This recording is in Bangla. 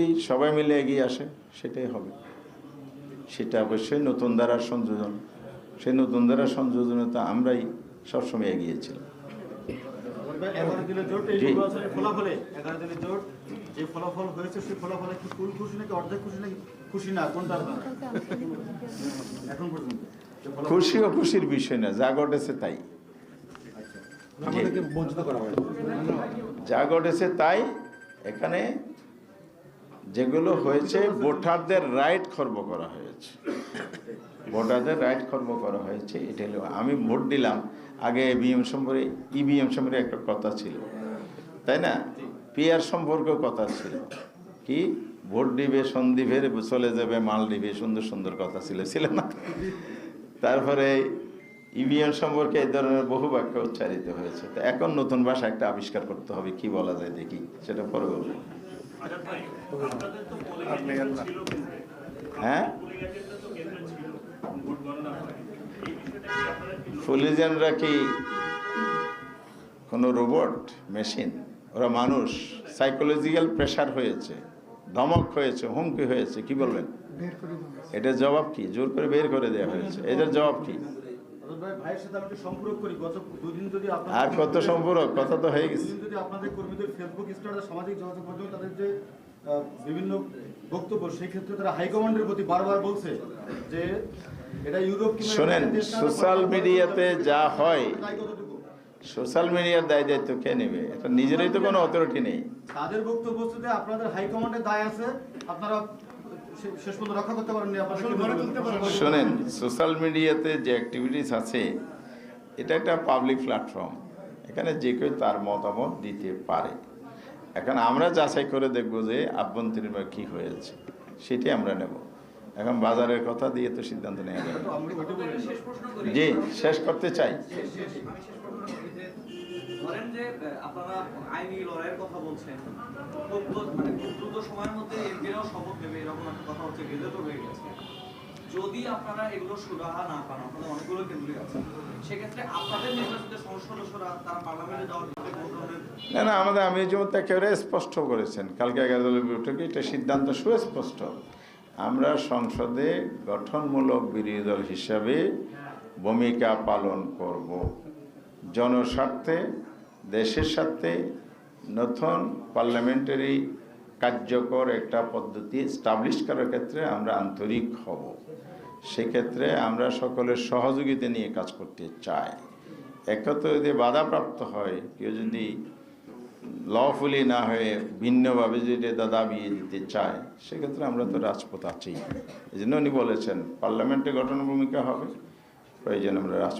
যদি সবাই মিলে এগিয়ে আসে সেটাই হবে। সেটা অবশ্যই নতুন ধারার সংযোজন। সেই নতুন ধারার সংযোজনে তো আমরাই সবসময় এগিয়েছিলাম খুশি ও খুশির বিষয় না যা ঘটেছে তাই। করা যা ঘটেছে তাই এখানে যেগুলো হয়েছে, ভোটারদের রাইট খর্ব করা হয়েছে। ভোটারদের রাইট খর্ব করা হয়েছে, এটা হলো, আমি ভোট দিলাম, আগে ইভিএম সম্পর্কে ইভিএম সম্পর্কে একটা কথা ছিল। তাই না? পিয়ার সম্পর্কেও কথা ছিল। কি? ভোট দিবে সন্দীপের চলে যাবে, মাল দিবে, সুন্দর সুন্দর কথা ছিল ছিল না? তারপরে ইভিএম সম্পর্কে এই ধরনের বহু বাক্য উচ্চারিত হয়েছে। তো এখন নতুন ভাষা একটা আবিষ্কার করতে হবে, কি বলা যায় দেখি, সেটা পরে বলব। হ্যাঁ? ফুলিজেনরা কি কোনো রোবট? মেশিন? ওরা মানুষ। সাইকোলজিক্যাল প্রেশার হয়েছে ধমক হয়েছে হুমকি হয়েছে কি বলবেন? এটার জবাব কি? জোর করে বের করে দেওয়া হয়েছে। এটার জবাব কি? আর কত সম্পর্ক? কথা তো হয়ে গেছে। যদি আপনাদের কর্মীদের ফেসবুক ইনস্টাগ্রাম সামাজিক যোগাযোগ মাধ্যমে তাদের যে বিভিন্ন বক্তব্য সেই ক্ষেত্রে তারা হাইকমান্ডের প্রতি বারবার বলছে যে এটা ইউরোপ শোনেন সোশ্যাল মিডিয়াতে যা হয় সোশ্যাল মিডিয়ার দায় দায়িত্ব কে নেবে? এটা নিজেরই তো কোনো অথরিটি নেই। তাদের বক্তব্য আপনাদের হাইকমান্ডের দায় আছে। আপনারা শেষ পর্যন্ত রক্ষা করতে পারেননি আপনারা? শোনেন সোশ্যাল মিডিয়াতে যে অ্যাক্টিভিটিস আছে এটা একটা পাবলিক প্ল্যাটফর্ম এখানে যে কেউ তার মতামত দিতে পারে। এখন আমরা যাচাই করে দেখব যে আভ্যন্তরীণভাবে কী হয়েছে। সেটি আমরা নেব। এখন বাজারের কথা দিয়ে তো সিদ্ধান্ত নেওয়া যাবে। জি শেষ করতে চাই। আমি শেষ প্রশ্ন করি যে ধরেন যে আপনারা আইনি লড়াইয়ের কথা বলছেন। খুব দ্রুত- মানে শপথ নেবে এরকম একটা কথা হচ্ছে গেজেটও হয়ে গেছে। যদি আপনারা এগুলো সুরাহা না পান, আপনাদের অনেকগুলো কেন্দ্রে আছে, সেক্ষেত্রে আপনাদের নির্বাচিত সংসদ সদস্যরা তারা পার্লামেন্টে যাওয়ার না না, আমাদের আমি যেমন একেবারে স্পষ্ট করেছেন। কালকে এগারো দলের বৈঠকে এটা সিদ্ধান্ত সুস্পষ্ট। আমরা সংসদে গঠনমূলক বিরোধী দল হিসাবে ভূমিকা পালন করব। জনস্বার্থে, দেশের স্বার্থে নতুন পার্লামেন্টারি কার্যকর একটা পদ্ধতি স্টাবলিশ করার ক্ষেত্রে আমরা আন্তরিক হব। সেক্ষেত্রে আমরা সকলের সহযোগিতা নিয়ে কাজ করতে চাই। একত্র যদি বাধাপ্রাপ্ত হয়, কেউ যদি লফুলি না হয়ে ভিন্নভাবে যদি দাদা বিয়ে দিতে চায়, সেক্ষেত্রে আমরা তো রাজপথ আছি এই জন্য উনি বলেছেন, পার্লামেন্টে গঠন ভূমিকা হবে। প্রয়োজন আমরা রাজপথ